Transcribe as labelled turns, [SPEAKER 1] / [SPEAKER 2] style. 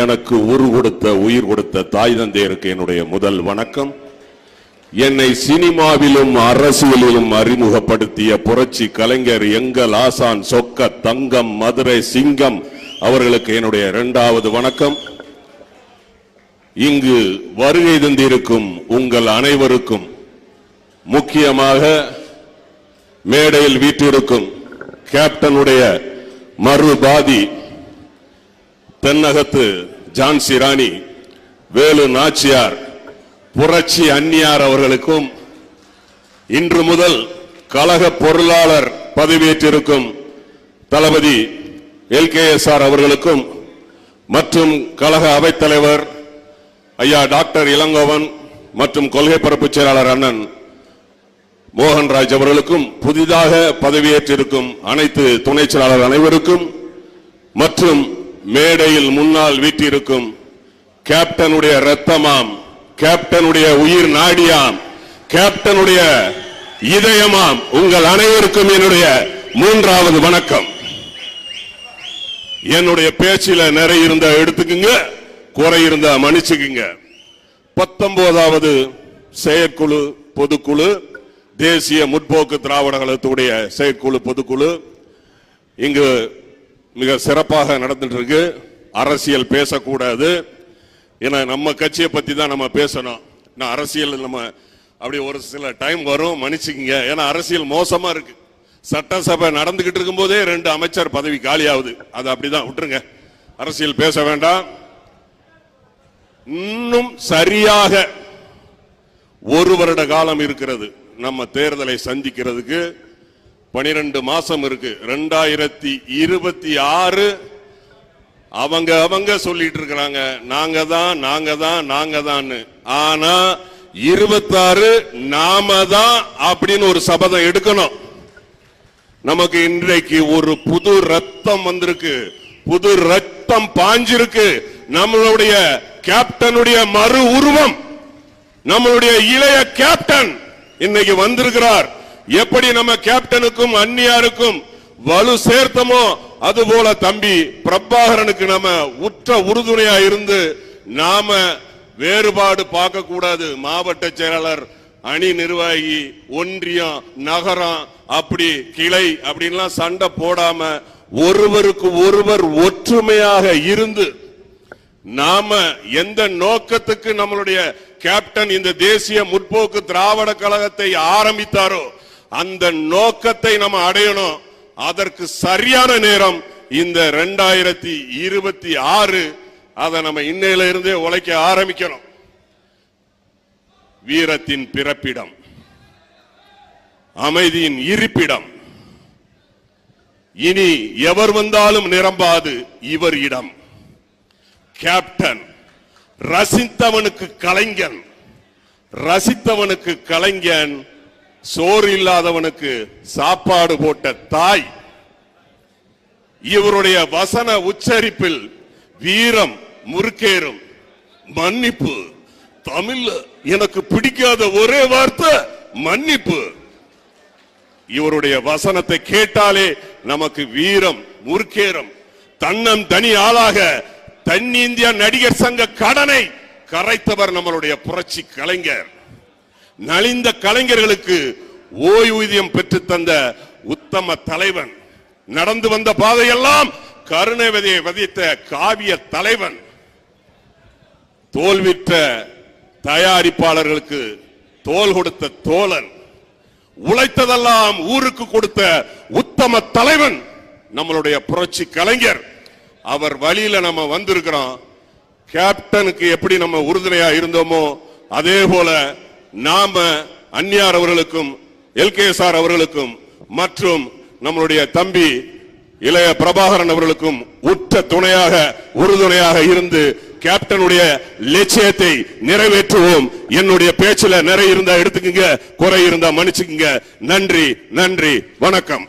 [SPEAKER 1] எனக்கு உரு கொடுத்த உயிர் கொடுத்த தாய் தந்தையருக்கு என்னுடைய முதல் வணக்கம். என்னை சினிமாவிலும் அரசியலிலும் அறிமுகப்படுத்திய புரட்சி கலைஞர் எங்கள் ஆசான் சொக்க தங்கம் மதுரை சிங்கம் அவர்களுக்கு என்னுடைய இரண்டாவது வணக்கம். இங்கு வருகை தந்திருக்கும் உங்கள் அனைவருக்கும் முக்கியமாக மேடையில் வீற்றிருக்கும் கேப்டனுடைய மறுபாதி தென்னகத்து ஜான்சி ராணி வேலு நாச்சியார் புரட்சி அந்நியார் அவர்களுக்கும் இன்று முதல் கழக பொருளாளர் பதவியேற்றிருக்கும் தளபதி எல்கேஎஸ்ஆர் அவர்களுக்கும் மற்றும் கழக அவைத்தலைவர் ஐயா டாக்டர் இளங்கோவன் மற்றும் கொள்கை பரப்பு செயலாளர் அண்ணன் மோகன்ராஜ் அவர்களுக்கும் புதிதாக பதவியேற்றிருக்கும் அனைத்து துணை செயலாளர் அனைவருக்கும் மற்றும் மேடையில் முன்னால் வீட்டிருக்கும் கேப்டனுடைய ரத்தமாம் கேப்டனுடைய உயிர் நாடியாம் கேப்டனுடைய இதயமாம் உங்கள் அனைவருக்கும் என்னுடைய மூன்றாவது வணக்கம். என்னுடைய பேச்சில நிறைய இருந்த எடுத்துக்குங்க குறை இருந்தா மன்னிச்சுக்குங்க. பத்தொன்பதாவது செயற்குழு பொதுக்குழு தேசிய முற்போக்கு திராவிட கழகத்துடைய செயற்குழு பொதுக்குழு. இங்கு மிக சிறப்பாக நடந்துட்டு இருக்கு அரசியல் பேசக்கூடாது. ஏன்னா நம்ம கட்சியை பத்தி தான் நம்ம பேசணும். நான் அரசியல் நம்ம அப்படி ஒரு சில டைம் வரும் மன்னிச்சுக்கிங்க. ஏன்னா அரசியல் மோசமா இருக்கு. சட்டசபை நடந்துகிட்டு இருக்கும் போதே ரெண்டு அமைச்சர் பதவி காலியாகுது. அது அப்படிதான் விட்டுருங்க. அரசியல் பேச வேண்டாம். இன்னும் சரியாக ஒரு வருட காலம் இருக்கிறது. நம்ம தேர்தலை சந்திக்கிறதுக்கு பனிரெண்டு மாசம் இருக்கு. ரெண்டாயிரத்தி இருபத்தி ஆறு அவங்க அவங்க சொல்லிட்டு இருக்கிறாங்க. நாங்க தான் நாங்க தான் நாங்க தான் ஆனா இருபத்தாறு நாம தான் அப்படின்னு ஒரு சபதம் எடுக்கணும். நமக்கு இன்றைக்கு ஒரு புது ரத்தம் வந்திருக்கு. புது ரத்தம் பாஞ்சிருக்கு. நம்மளுடைய கேப்டனுடைய மறு உருவம் நம்மளுடைய இளைய கேப்டன் இன்னைக்கு வந்திருக்கிறார். எப்படி நம்ம கேப்டனுக்கும் அந்நியாருக்கும் வலு சேர்த்தமோ அதுபோல தம்பி பிரபாகரனுக்கு நம்ம உற்ற உறுதுணையா இருந்து நாம வேறுபாடு பார்க்க கூடாது. மாவட்ட செயலாளர் அணி நிர்வாகி ஒன்றியம் நகரம் அப்படி கிளை அப்படின்லாம் சண்டை போடாம ஒருவருக்கு ஒருவர் ஒற்றுமையாக இருந்து நாம எந்த நோக்கத்துக்கு நம்மளுடைய கேப்டன் இந்த தேசிய முற்போக்கு திராவிட கழகத்தை ஆரம்பித்தாரோ அந்த நோக்கத்தை நம்ம அடையணும். அதற்கு சரியான நேரம் இந்த ரெண்டாயிரத்தி இருபத்தி ஆறு. அதை நம்ம இன்னையில இருந்தே உழைக்க ஆரம்பிக்கணும். வீரத்தின் பிறப்பிடம் அமைதியின் இருப்பிடம் இனி எவர் வந்தாலும் நிரம்பாது இவர் இடம். கேப்டன் ரசித்தவனுக்கு கலைஞன் ரசித்தவனுக்கு கலைஞன் சோறு இல்லாதவனுக்கு சாப்பாடு போட்ட தாய் இவருடைய வசன உச்சரிப்பில் வீரம் முறுக்கேறும் மன்னிப்பு. தமிழ்ல எனக்கு பிடிக்காத ஒரே வார்த்தை மன்னிப்பு. இவருடைய வசனத்தை கேட்டாலே நமக்கு வீரம் முறுக்கேறும். தன்னம் தனி ஆளாக தன்னிந்திய நடிகர் சங்க கடனை கரைத்தவர் நம்மளுடைய புரட்சி கலைஞர். நலிந்த கலைஞர்களுக்கு ஓய்வூதியம் பெற்று தந்த உத்தம தலைவன். நடந்து வந்த பாதையெல்லாம் கருணை விதையை விதைத்த காவிய தலைவன். தோல்விற்ற தயாரிப்பாளர்களுக்கு தோல் கொடுத்த தோழன். உழைத்ததெல்லாம் ஊருக்கு கொடுத்த உத்தம தலைவன். நம்மளுடைய புரட்சி கலைஞர். அவர் வழியில நம்ம வந்திருக்கிறோம். கேப்டனுக்கு எப்படி நம்ம உறுதுணையா இருந்தோமோ அதே போல நாம அந்நியார் அவர்களுக்கும் எல்கேஎஸ்ஆர் அவர்களுக்கும் மற்றும் நம்மளுடைய தம்பி இளைய பிரபாகரன் அவர்களுக்கும் உற்ற துணையாக உறுதுணையாக இருந்து கேப்டனுடைய லட்சியத்தை நிறைவேற்றுவோம். என்னுடைய பேச்சில் நிறைய இருந்தா எடுத்துக்கங்க குறை இருந்தா மன்னிச்சுக்கங்க. நன்றி நன்றி வணக்கம்.